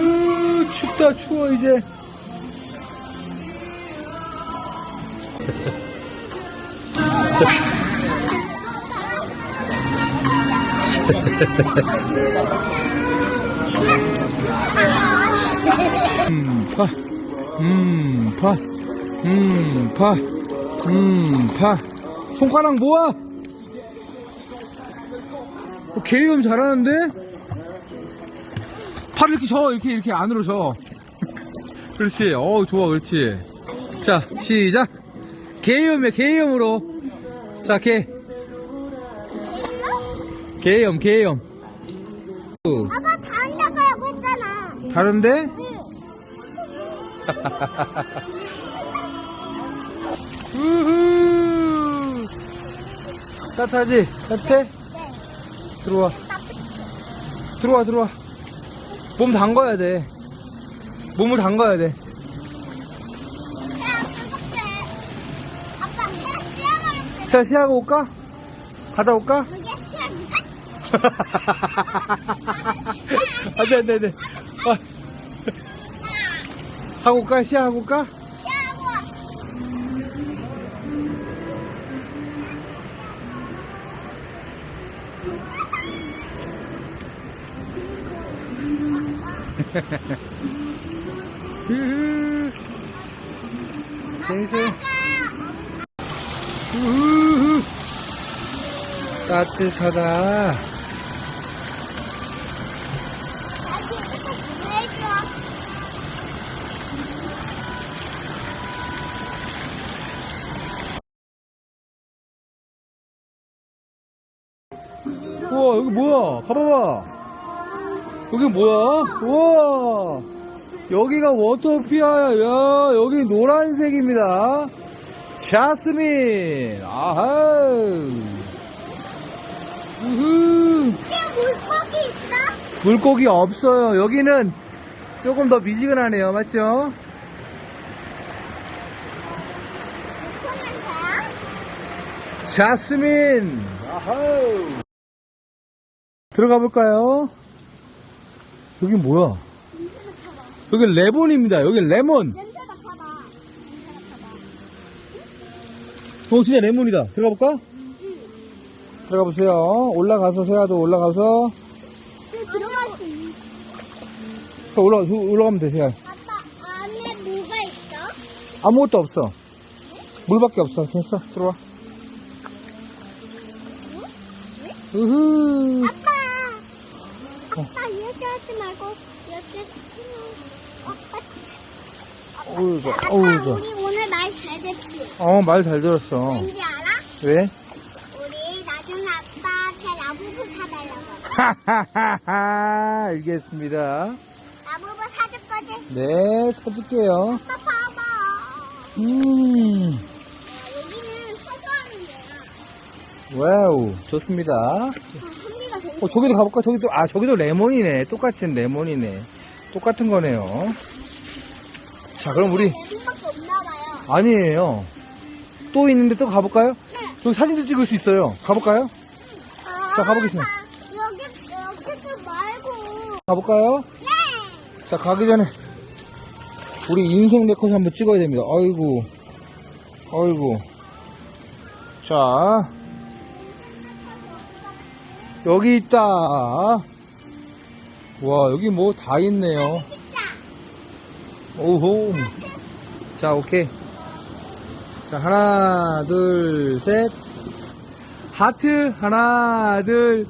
으, 춥다 추워 이제 음, 파, 음, 파, 음, 파, 음, 파. 손가락 모아! 어, 개음 잘하는데? 팔을 이렇게 저, 이렇게, 이렇게 안으로 저. 그렇지. 어 좋아, 그렇지. 자, 시작. 개음이야, 개음으로. 자, 개. 개음, 개음. 아빠 다른 데 가라고 했잖아. 다른데? 우후. 따뜻하지? 따뜻해? 들어와. 들어와, 들어와. 몸 담가야 돼. 몸을 담가야 돼. 자, 시하고 올까? 갔다 올까? 그게 시작인가? 안 돼, 안 돼, 안 돼. 아. 하고 올까? 시하고 올까? 시작하고. 으흐. 재밌어요. 따뜻하다. 우와, 여기 뭐야? 가봐봐. 여기 뭐야? 우와. 여기가 워터피아야. 야, 여기 노란색입니다. 자스민. 아하. 우후. 야, 물고기 있어? 물고기 없어요. 여기는 조금 더 미지근하네요. 맞죠? 자스민. 아하우. 들어가 볼까요? 여기 뭐야? 여기 레몬입니다. 여기 레몬. 냄새 맡아봐. 냄새 맡아봐. 어, 진짜 레몬이다. 들어가 볼까? 들어가 보세요. 올라가서 세아도 올라가서 그 들어갈 수 있는. 올라 올라가면 돼, 세아. 아빠, 안에 뭐가 있어? 아무것도 없어. 물밖에 없어. 됐어. 들어와. 우후. 아빠! 아빠, 얘기하지 말고, 여기, 어, 아빠, 아빠, 어이구. 우리 오늘 말 잘 됐지? 어, 말 잘 들었어. 왠지 알아? 왜? 우리 나중에 아빠한테 라부부 사달라고. 하하하하. 알겠습니다. 라부부 사줄 거지? 네, 사줄게요. 아빠 봐봐. 음. 여기는 서서하는 데야. 와우. 좋습니다. 아, 어, 저기도 가볼까? 저기도, 아, 저기도 레몬이네. 똑같은 레몬이네. 똑같은 거네요. 자, 그럼 우리, 없나 봐요. 아니에요. 또 있는데 또 가볼까요? 네. 저기 사진도 찍을 수 있어요. 가볼까요? 아, 자, 가보겠습니다. 여기, 여기도 말고. 가볼까요? 네! 자, 가기 전에, 우리 인생 네컷 한번 찍어야 됩니다. 아이고, 아이고. 자, 여기 있다. 와, 여기 뭐 다 있네요. 오호. 자, 오케이. 자, 하나, 둘, 셋. 하트. 하나, 둘,